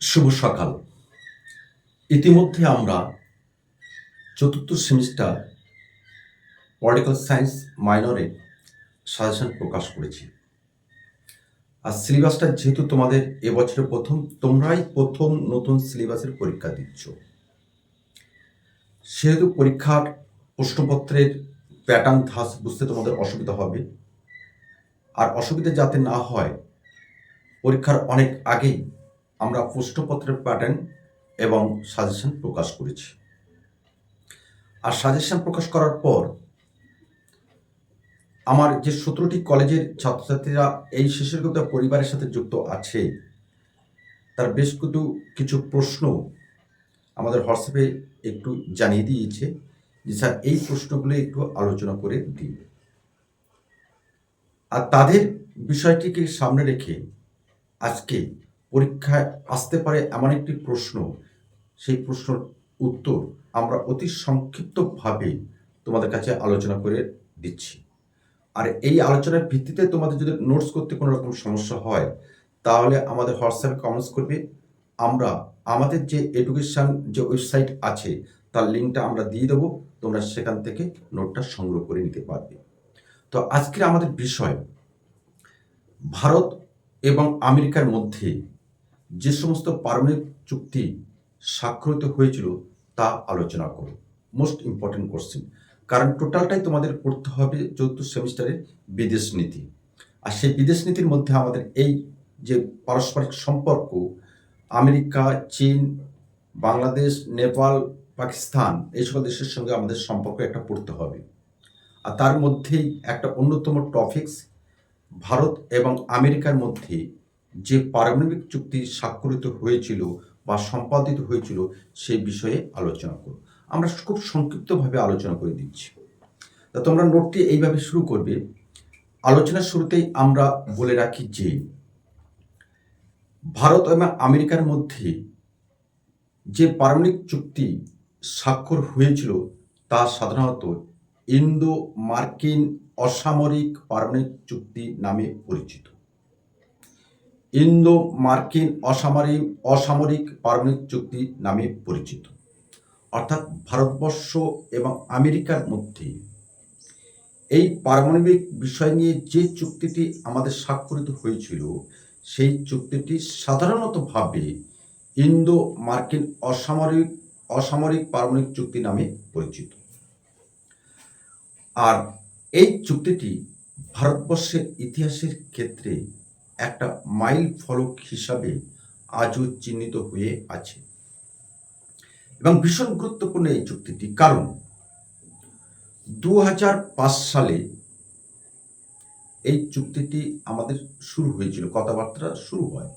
শুভ সকাল। ইতিমধ্যে আমরা চতুর্থ সেমিস্টার পলিটিক্যাল সায়েন্স মাইনরে সাজেশন প্রকাশ করেছি। আর সিলেবাসটা যেহেতু তোমাদের এবছরে প্রথম, তোমরাই প্রথম নতুন সিলেবাসের পরীক্ষা দিচ্ছ। সেহেতু পরীক্ষার প্রশ্নপত্রের প্যাটার্ন ধাস বুঝতে তোমাদের অসুবিধা হবে। আর অসুবিধা যাতে না হয়, পরীক্ষার অনেক আগেই আমরা প্রশ্নপত্রের প্যাটার্ন এবং সাজেশন প্রকাশ করেছি। আর সাজেশন প্রকাশ করার পর আমার যে সতেরোটি কলেজের ছাত্রছাত্রীরা এই শিশুগত পরিবারের সাথে যুক্ত আছে, তার বেশ কিছু কিছু প্রশ্ন আমাদের হোয়াটসঅ্যাপে একটু জানিয়ে দিয়েছে যে, স্যার, এই প্রশ্নগুলো একটু আলোচনা করে দিন। আর তাদের বিষয়টিকে সামনে রেখে আজকে পরীক্ষায় আসতে পারে এমন একটি প্রশ্ন। সেই প্রশ্নের উত্তর আমরা অতি সংক্ষিপ্তভাবে তোমাদের কাছে আলোচনা করে দিচ্ছি। আর এই আলোচনার ভিত্তিতে তোমাদের যদি নোটস করতে কোনো রকম সমস্যা হয়, তাহলে আমাদের হোয়াটসঅ্যাপে কমেন্টস করবে। আমরা আমাদের যে এডুকেশন যে ওয়েবসাইট আছে, তার লিঙ্কটা আমরা দিয়ে দেবো। তোমরা সেখান থেকে নোটটা সংগ্রহ করে নিতে পারবে। তো আজকের আমাদের বিষয়, ভারত এবং আমেরিকার মধ্যে যে সমস্ত পারমাণবিক চুক্তি স্বাক্ষরিত হয়েছিল তা আলোচনা করো মোস্ট ইম্পর্টেন্ট কোশ্চেন কারণ টোটালটাই তোমাদের পড়তে হবে চতুর্থ সেমিস্টারের বিদেশ নীতি। আর সেই বিদেশ নীতির মধ্যে আমাদের এই যে পারস্পরিক সম্পর্ক, আমেরিকা, চীন, বাংলাদেশ, নেপাল, পাকিস্তান, এই সকল দেশের সঙ্গে আমাদের সম্পর্ক একটা পড়তে হবে। আর তার মধ্যেই একটা অন্যতম টপিক্স ভারত এবং আমেরিকার মধ্যে যে পারমাণবিক চুক্তি স্বাক্ষরিত হয়েছিল বা সম্পাদিত হয়েছিল সেই বিষয়ে আলোচনা করব আমরা খুব সংক্ষিপ্তভাবে আলোচনা করে দিচ্ছি। তা তোমরা নোটটি এইভাবে শুরু করবে। আলোচনার শুরুতেই আমরা বলে রাখি যে, ভারত এবং আমেরিকার মধ্যে যে পারমাণবিক চুক্তি স্বাক্ষর হয়েছিল তা সাধারণত ইন্দো মার্কিন অসামরিক পারমাণবিক চুক্তি নামে পরিচিত। ইন্দো মার্কিন অসামরিক অসামরিক পারমাণবিক চুক্তি নামে পরিচিত। অর্থাৎ ভারতবর্ষ এবং আমেরিকার মধ্যে এই পারমাণবিক বিষয় নিয়ে যে চুক্তিটি আমাদের স্বাক্ষরিত হয়েছিল, সেই চুক্তিটি সাধারণতভাবে ইন্দো মার্কিন অসামরিক অসামরিক পারমাণবিক চুক্তি নামে পরিচিত। আর এই চুক্তিটি ভারতবর্ষের ইতিহাসের ক্ষেত্রে একটা মাইল ফলক হিসাবে আজও চিহ্নিত হয়ে আছে। এবং ভীষণ গুরুত্বপূর্ণ এই চুক্তিটি। কারণ দু হাজার পাঁচ সালে এই চুক্তিটি আমাদের শুরু হয়েছিল। কথাবার্তা শুরু হয়।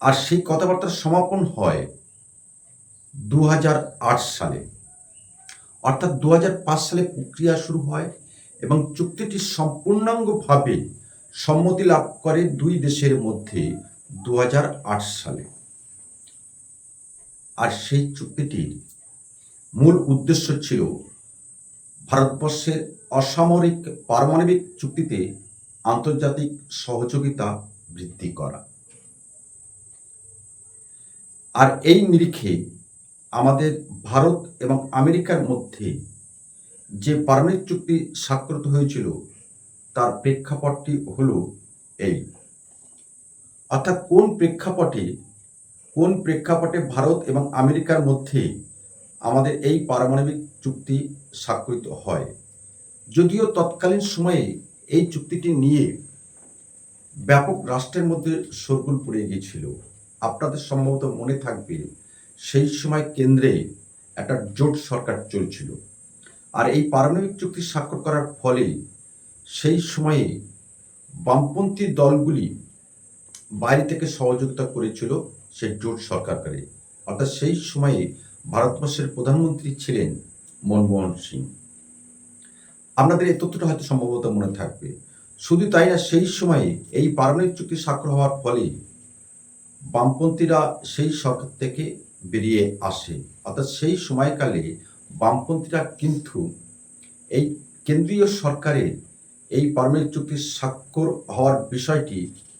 আর সেই কথাবার্তার সমাপন হয় দু হাজার আট সালে। অর্থাৎ দু হাজার পাঁচ সালে প্রক্রিয়া শুরু হয় এবং চুক্তিটি সম্পূর্ণাঙ্গভাবে সম্মতি লাভ করে দুই দেশের মধ্যে দু হাজার আট সালে। আর সেই চুক্তিটির মূল উদ্দেশ্য ছিল ভারতবর্ষের অসামরিক পারমাণবিক চুক্তিতে আন্তর্জাতিক সহযোগিতা বৃদ্ধি করা। আর এই নিরিখে আমাদের ভারত এবং আমেরিকার মধ্যে যে পারমাণবিক চুক্তি স্বাক্ষরিত হয়েছিল তার প্রেক্ষাপটটি হল এই। অর্থাৎ কোন প্রেক্ষাপটে কোন প্রেক্ষাপটে ভারত এবং আমেরিকার মধ্যে আমাদের এই পারমাণবিক চুক্তি স্বাক্ষরিত হয়? যদিও তৎকালীন সময়ে এই চুক্তিটি নিয়ে ব্যাপক রাষ্ট্রের মধ্যে শোরগোল পড়ে গিয়েছিল। আপনাদের সম্ভবত মনে থাকবে, সেই সময় কেন্দ্রে একটা জোট সরকার চলছিল। আর এই পারমাণবিক চুক্তি স্বাক্ষর করার ফলে সেই সময়ে বামপন্থী দলগুলি বাইরে থেকে সহযোগিতা করেছিল সেই জোট সরকারকে। অর্থাৎ সেই সময়ে ভারতবর্ষের প্রধানমন্ত্রী ছিলেন মনমোহন সিং। আপনাদের এই তথ্যটা হয়তো সম্ভবত মনে থাকবে। শুধু তাই না, সেই সময়ে এই পারমাণবিক চুক্তি স্বাক্ষর হওয়ার ফলে বামপন্থীরা সেই সরকার থেকে বেরিয়ে আসে। অর্থাৎ সেই সময়কালে বামপন্থীরা কিন্তু এই কেন্দ্রীয় সরকারের এই পারমাণবিক চুক্তি স্বাক্ষর হওয়ার বিষয়টি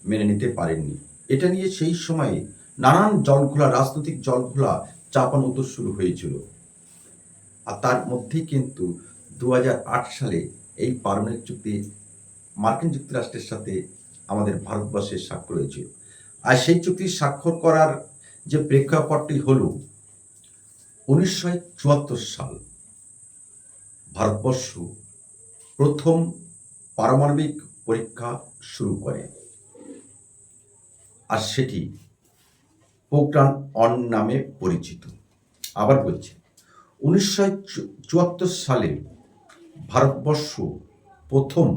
মেনে নিতে পারেননি। এটা নিয়ে সেই সময়ে নানান জলঘোলা, রাজনৈতিক জলঘোলা চাপান উত্তর শুরু হয়েছিল। আর তার মধ্যেই কিন্তু দু সালে এই পারমাণবিক চুক্তি মার্কিন যুক্তরাষ্ট্রের সাথে আমাদের ভারতবর্ষের স্বাক্ষর হয়েছিল। আর সেই চুক্তি স্বাক্ষর করার যে প্রেক্ষাপটটি হল উনিশশো চুয়াত্তর সাল, ভারতবর্ষ প্রথম পারমাণবিক পরীক্ষা শুরু করে। আর সেটি পোকরান অন নামে পরিচিত। আবার বলছি, উনিশশো চুয়াত্তর সালে ভারতবর্ষ প্রথম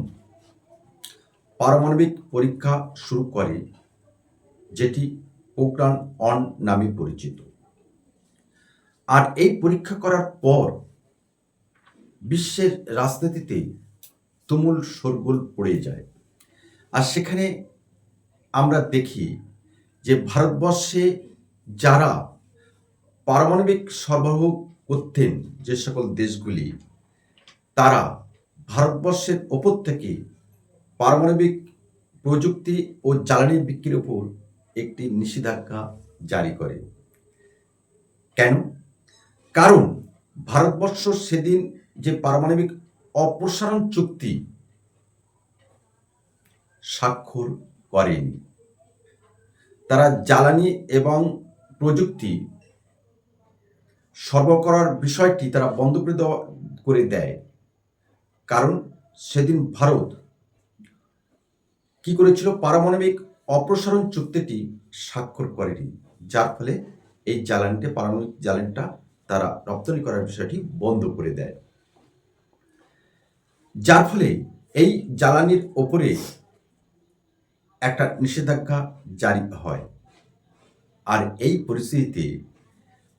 পারমাণবিক পরীক্ষা শুরু করে, যেটি পোকরান অন নামে পরিচিত। আর এই পরীক্ষা করার পর বিশ্বের রাজনীতিতে তুমুল শোরগোল পড়ে যায়। আর সেখানে আমরা দেখি যে ভারতবর্ষে যারা পারমাণবিক সরবরাহ করতেন যে সকল দেশগুলি, তারা ভারতবর্ষের ওপর থেকে পারমাণবিক প্রযুক্তি ও জ্বালানি বিক্রির উপর একটি নিষেধাজ্ঞা জারি করে। কেন? কারণ ভারতবর্ষ সেদিন যে পারমাণবিক অপসারণ চুক্তি স্বাক্ষর করেনি। তারা জ্বালানি এবং প্রযুক্তি সরবরাহ করার বিষয়টি তারা বন্ধ করে দেওয়া, করে দেয়। কারণ সেদিন ভারত কি করেছিল? পারমাণবিক অপসারণ চুক্তিটি স্বাক্ষর করেনি, যার ফলে এই জ্বালানিটা পারমাণবিক জ্বালানিটা তারা রপ্তানি করার বিষয়টি বন্ধ করে দেয়। যার ফলে এই জ্বালানির ওপরে একটা নিষেধাজ্ঞা জারি হয়। আর এই পরিস্থিতিতে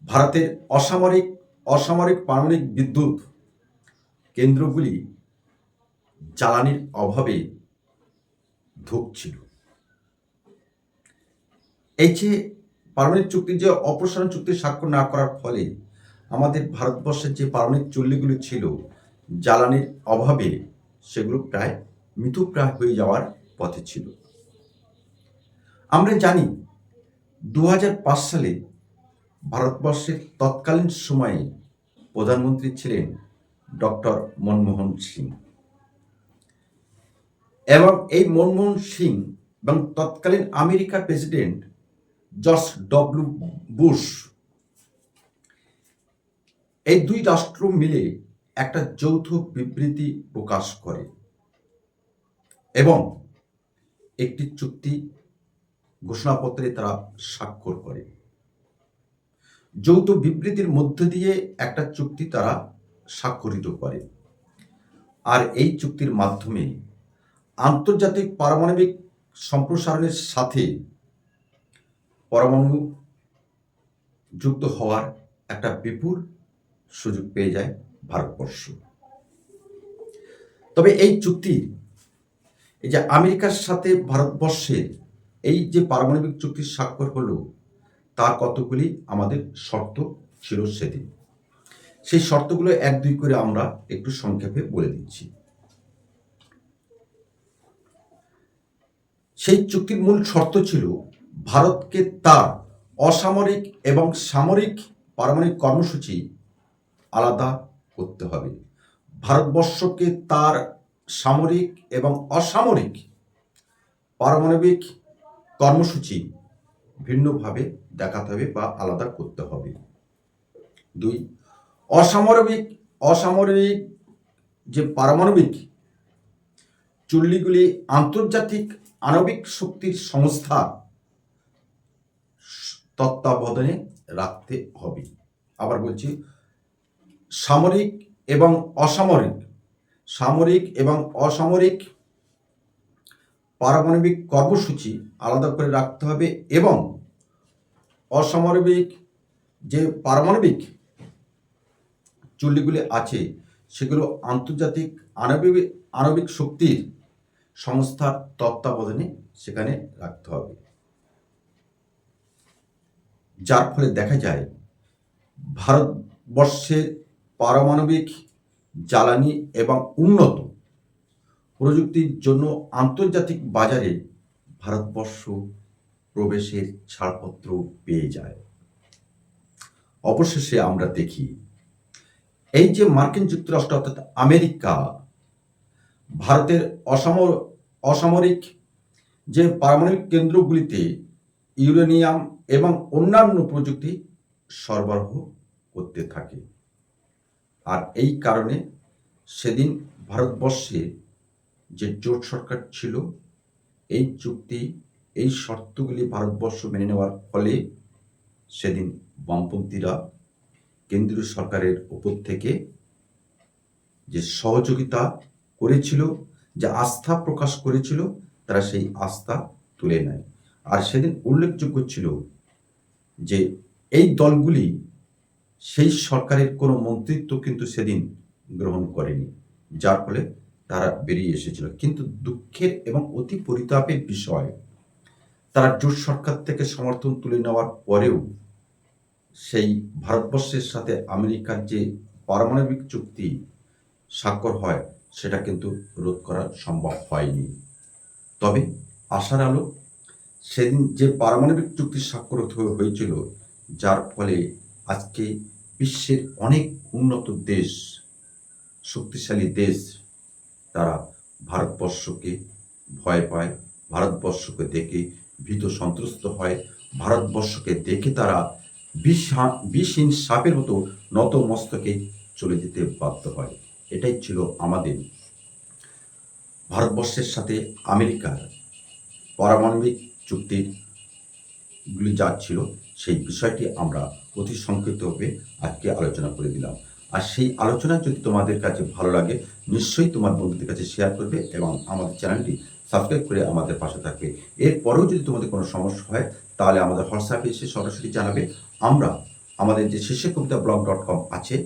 ভারতের অসামরিক অসামরিক পারমাণবিক বিদ্যুৎ কেন্দ্রগুলি জ্বালানির অভাবে ধুকছিল। এই যে পারমাণবিক চুক্তি যে অপসারণ চুক্তি স্বাক্ষর না করার ফলে আমাদের ভারতবর্ষের যে পারমাণবিক চুল্লিগুলি ছিল জ্বালানির অভাবে সেগুলো প্রায় মৃতপ্রায় হয়ে যাওয়ার পথে ছিল। আমরা জানি দু হাজার পাঁচ সালে ভারতবর্ষের তৎকালীন সময়ে প্রধানমন্ত্রী ছিলেন ডক্টর মনমোহন সিং। এবং এই মনমোহন সিং এবং তৎকালীন আমেরিকার প্রেসিডেন্ট জর্জ ডব্লিউ বুশ এই দুই রাষ্ট্র মিলে একটা যৌথ বিবৃতি প্রকাশ করে এবং একটি চুক্তি ঘোষণাপত্রে তারা স্বাক্ষর করে। যৌথ বিবৃতির মধ্য দিয়ে একটা চুক্তি তারা স্বাক্ষরিত করে। আর এই চুক্তির মাধ্যমে আন্তর্জাতিক পারমাণবিক সম্প্রসারণের সাথে পরমাণু যুক্ত হওয়ার একটা বিপুল সুযোগ পেয়ে যায়। ভারতবর্ষ। তবে এই চুক্তি, এই যে আমেরিকার সাথে ভারতবর্ষের এই যে পারমাণবিক চুক্তির স্বাক্ষর হলো, তার কতগুলি আমাদের শর্ত ছিল সেদিন। সেই শর্তগুলো এক দুই করে আমরা একটু সংক্ষেপে বলে দিচ্ছি। সেই চুক্তির মূল শর্ত ছিল ভারতকে তার অসামরিক এবং সামরিক পারমাণবিক কর্মসূচি আলাদা করতে হবে। ভারতবর্ষকে তার সামরিক এবং অসামরিক পারমাণবিক কর্মসূচি ভিন্নভাবে দেখাতে হবে বা আলাদা করতে হবে। দুই, অসামরিক অসামরিক যে পারমাণবিক চুল্লিগুলি আন্তর্জাতিক আণবিক শক্তির সংস্থা, তত্ত্বাবধানে রাখতে হবে। আবার বলছি সামরিক এবং অসামরিক। সামরিক এবং অসামরিক পারমাণবিক কর্মসূচি আলাদা করে রাখতে হবে এবং অসামরিক যে পারমাণবিক চুল্লিগুলি আছে, সেগুলো আন্তর্জাতিক আণবিক আণবিক শক্তির সংস্থার তত্ত্বাবধানে সেখানে রাখতে হবে। যার ফলে দেখা যায়, ভারতবর্ষের পারমাণবিক, জ্বালানি এবং উন্নত প্রযুক্তির জন্য আন্তর্জাতিক বাজারে ভারতবর্ষ প্রবেশের ছাড়পত্র পেয়ে যায়। অবশেষে আমরা দেখি, এই যে মার্কিন যুক্তরাষ্ট্র অর্থাৎ আমেরিকা, ভারতের অসাম অসামরিক যে পারমাণবিক কেন্দ্রগুলিতে ইউরেনিয়াম এবং অন্যান্য প্রযুক্তি সরবরাহ করতে থাকে। আর এই কারণে সেদিন ভারতবর্ষে যে জোট সরকার ছিল, এই চুক্তি, এই শর্তগুলি ভারতবর্ষ মেনে নেওয়ার ফলে সেদিন বামপন্থীরা কেন্দ্রীয় সরকারের উপর থেকে যে সহযোগিতা করেছিল, যে আস্থা প্রকাশ করেছিল, তারা সেই আস্থা তুলে নেয়। আর সেদিন উল্লেখযোগ্য ছিল যে এই দলগুলি সেই সরকারের কোনো মন্ত্রিত্ব কিন্তু সেদিন গ্রহণ করেনি, যার ফলে তারা বেরিয়ে এসেছিল। কিন্তু দুঃখের এবং অতি পরিতাপের বিষয়, তারা জোট সরকার থেকে সমর্থন তুলে নেওয়ার পরেও সেই ভারতবর্ষের সাথে আমেরিকার যে পারমাণবিক চুক্তি স্বাক্ষর হয়, সেটা কিন্তু রোধ করা সম্ভব হয়নি। তবে আশার আলো, সেদিন যে পারমাণবিক চুক্তি স্বাক্ষর হয়েছিল, যার ফলে আজকে বিশ্বের অনেক উন্নত দেশ, শক্তিশালী দেশ, তারা ভারতবর্ষকে ভয় পায়, ভারতবর্ষকে দেখে ভীত সন্ত্রস্ত হয়, ভারতবর্ষকে দেখে তারা বিষ বিষহীন সাপের মতো নত মস্তকে চলে যেতে বাধ্য হয়। এটাই ছিল আমাদের ভারতবর্ষের সাথে আমেরিকার পারমাণবিক চুক্তির গুলি যা ছিল। সেই বিষয়টি আমরা অতি সংক্ষিপ্তভাবে আজকে আলোচনা করে দিলাম। আর সেই আলোচনা যদি তোমাদের কাছে ভালো লাগে, নিশ্চয়ই তোমার বন্ধুদের কাছে শেয়ার করবে এবং আমাদের চ্যানেলটি সাবস্ক্রাইব করে আমাদের পাশে থাকবে। এরপরেও যদি তোমাদের কোনো সমস্যা হয়, তাহলে আমাদের হোয়াটসঅ্যাপে এসে সরাসরি জানাবে। আমরা আমাদের যে শিশু কবিতা ব্লগ ডট কম আছে,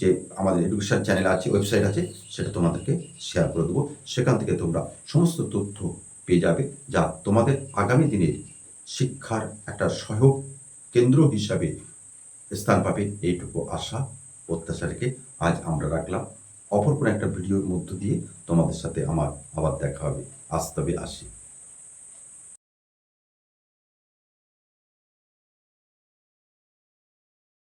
যে আমাদের এডুকেশন চ্যানেল আছে ওয়েবসাইট আছে, সেটা তোমাদেরকে শেয়ার করে দেবো। সেখান থেকে তোমরা সমস্ত তথ্য পেয়ে যাবে, যা তোমাদের আগামী দিনের শিক্ষার একটা সহায়ক কেন্দ্র হিসাবে স্থান পাবে। এইটুকু আশা প্রত্যাশা আজ আমরা রাখলাম। অপর কোনো একটা ভিডিওর মধ্য দিয়ে তোমাদের সাথে আমার আবার দেখা হবে। আজ তবে আসি।